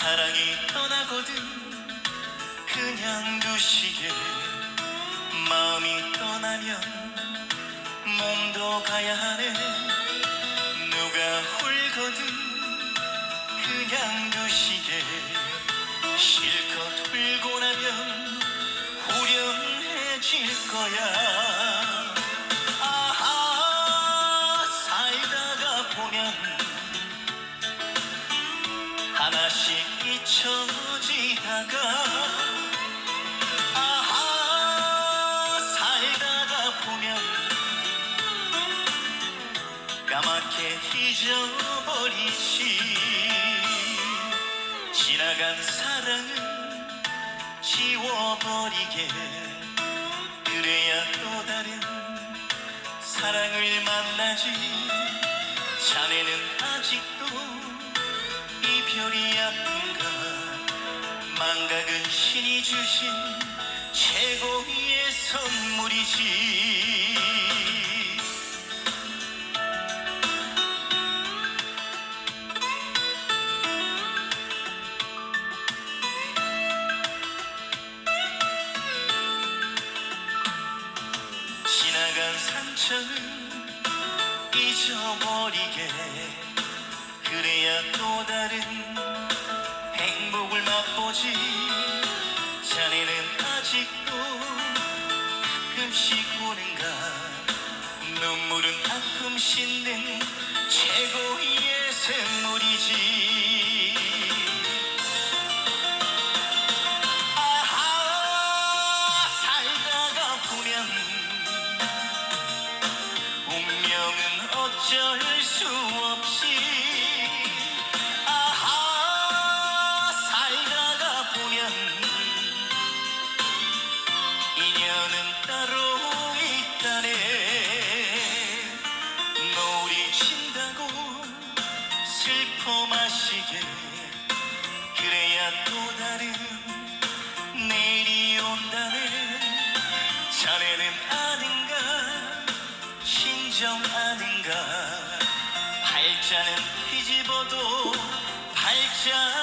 사랑이 떠나거든 그냥 두시게 마음이 떠나면 몸도 가야 하네. 누가 홀거든 그냥 두시게 실컷 홀고 나면 후련해질 거야 하나씩 잊혀지다가 아하 살다가 보면 까맣게 잊어버리지. 지나간 사랑은 지워버리게. 그래야 또 다른 사랑을 만나지. 자네는 아직도 이 별이 아픈가? 망각은 신이 주신 최고의 선물이지. 지나간 상처는 잊어버리게. 그래야 또 맛보지 자네는 아직도 가끔씩 우는가? 눈물은 가끔 씻는 최고의 샘물이지. 아하 살다가 보면 운명은 어쩔 수 슬퍼 마시게. 그래야 또 다른 내일이 온다네. 자네는 아는가 신정 아는가. 팔자는 뒤집어도 팔자인